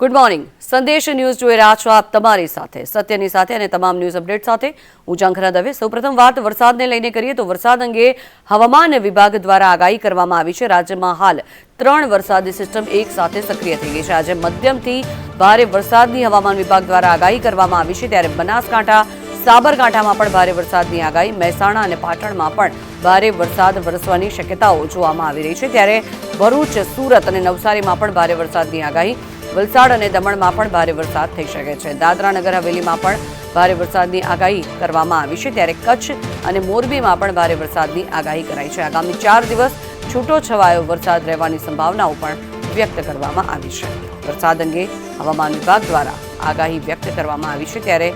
Good morning સંદેશ news જોઈ રહ્યા છો આપ તમારી સાથે. સત્યની સાથે અને તમામ ન્યૂઝ અપડેટ સાથે હું ઝાંખરા દવે. સૌપ્રથમ વાત વરસાદને લઈને કરીએ તો વરસાદ અંગે હવામાન વિભાગ દ્વારા આગાહી કરવામાં આવી છે. રાજ્યમાં હાલ ત્રણ વરસાદી સિસ્ટમ એક સાથે સક્રિય થઈ ગઈ છે. આજે મધ્યમથી ભારે વરસાદની હવામાન વિભાગ દ્વારા આગાહી કરવામાં આવી છે. ત્યારે બનાસકાંઠા, સાબરકાંઠામાં પણ ભારે વરસાદની આગાહી, મહેસાણા અને પાટણમાં પણ ભારે વરસાદ વરસવાની શક્યતાઓ જોવામાં આવી રહી છે. ત્યારે ભરૂચ, સુરત અને નવસારીમાં પણ ભારે વરસાદની આગાહી વલસાડ અને દમણમાં પણ ભારે વરસાદ થઈ શકે છે. દાદરા નગર હવેલીમાં પણ ભારે વરસાદની આગાહી કરવામાં આવી છે. ત્યારે કચ્છ અને મોરબીમાં પણ ભારે વરસાદની આગાહી કરાઈ છે. આગામી ચાર દિવસ છૂટો છવાયો વરસાદ રહેવાની સંભાવનાઓ પણ વ્યક્ત કરવામાં આવી છે. વરસાદ અંગે હવામાન વિભાગ દ્વારા આગાહી વ્યક્ત કરવામાં આવી છે. ત્યારે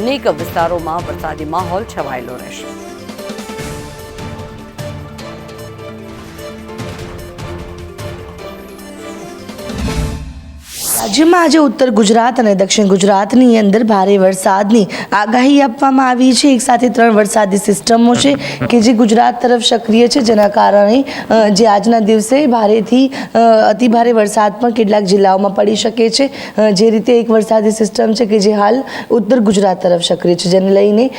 અનેક વિસ્તારોમાં વરસાદી માહોલ છવાયેલો રહેશે. રાજ્યમાં આજે ઉત્તર ગુજરાત અને દક્ષિણ ગુજરાતની અંદર ભારે વરસાદની આગાહી આપવામાં આવી છે. એક સાથે ત્રણ વરસાદી સિસ્ટમો છે કે જે ગુજરાત તરફ સક્રિય છે, જેના કારણે જે આજના દિવસે ભારેથી અતિભારે અતિ ભારે વરસાદ પણ કેટલાક જિલ્લાઓમાં પડી શકે છે. જે રીતે એક વરસાદી સિસ્ટમ છે કે જે હાલ ઉત્તર ગુજરાત તરફ સક્રિય છે, જેને લઈને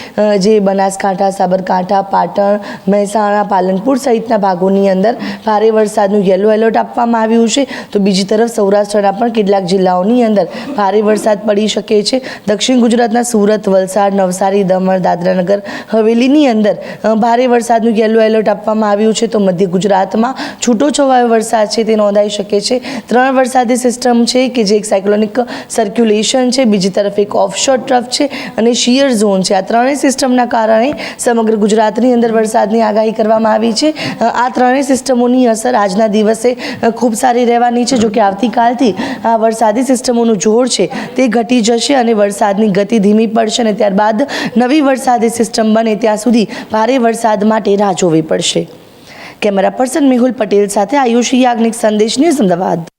જે બનાસકાંઠા, સાબરકાંઠા, પાટણ, મહેસાણા, પાલનપુર સહિતના ભાગોની અંદર ભારે વરસાદનું યલો એલર્ટ આપવામાં આવ્યું છે. તો બીજી તરફ સૌરાષ્ટ્રના પણ કેટલાક જિલ્લાઓની અંદર ભારે વરસાદ પડી શકે છે. દક્ષિણ ગુજરાતના સુરત, વલસાડ, નવસારી, દમણ, દાદરાનગર, હવેલીની અંદર ભારે વરસાદનું યલો એલર્ટ આપવામાં આવ્યું છે. તો મધ્ય ગુજરાતમાં છૂટો છવાયો વરસાદ છે તે નોંધાઈ શકે છે. ત્રણ વરસાદી સિસ્ટમ છે કે જે એક સાયક્લોનિક સર્ક્યુલેશન છે, બીજી તરફ એક ઓફશોર ટ્રફ છે અને શિયર ઝોન છે. આ ત્રણેય સિસ્ટમના કારણે સમગ્ર ગુજરાતની અંદર વરસાદની આગાહી કરવામાં આવી છે. આ ત્રણેય સિસ્ટમોની અસર આજના દિવસે ખૂબ સારી રહેવાની છે. જો કે આવતીકાલથી આ વરસાદી સિસ્ટમોનું જોર છે, તે ઘટી જશે અને વરસાદની ગતિ ધીમી પડશે અને ત્યારબાદ નવી વરસાદી સિસ્ટમ બને ત્યાં સુધી ભારે વરસાદ માટે રાહ જોવી પડશે. કેમેરા પર્સન મેહુલ પટેલ સાથે આયુષી યાજ્ઞિક સંદેશ ન્યૂઝ અમદાવાદ.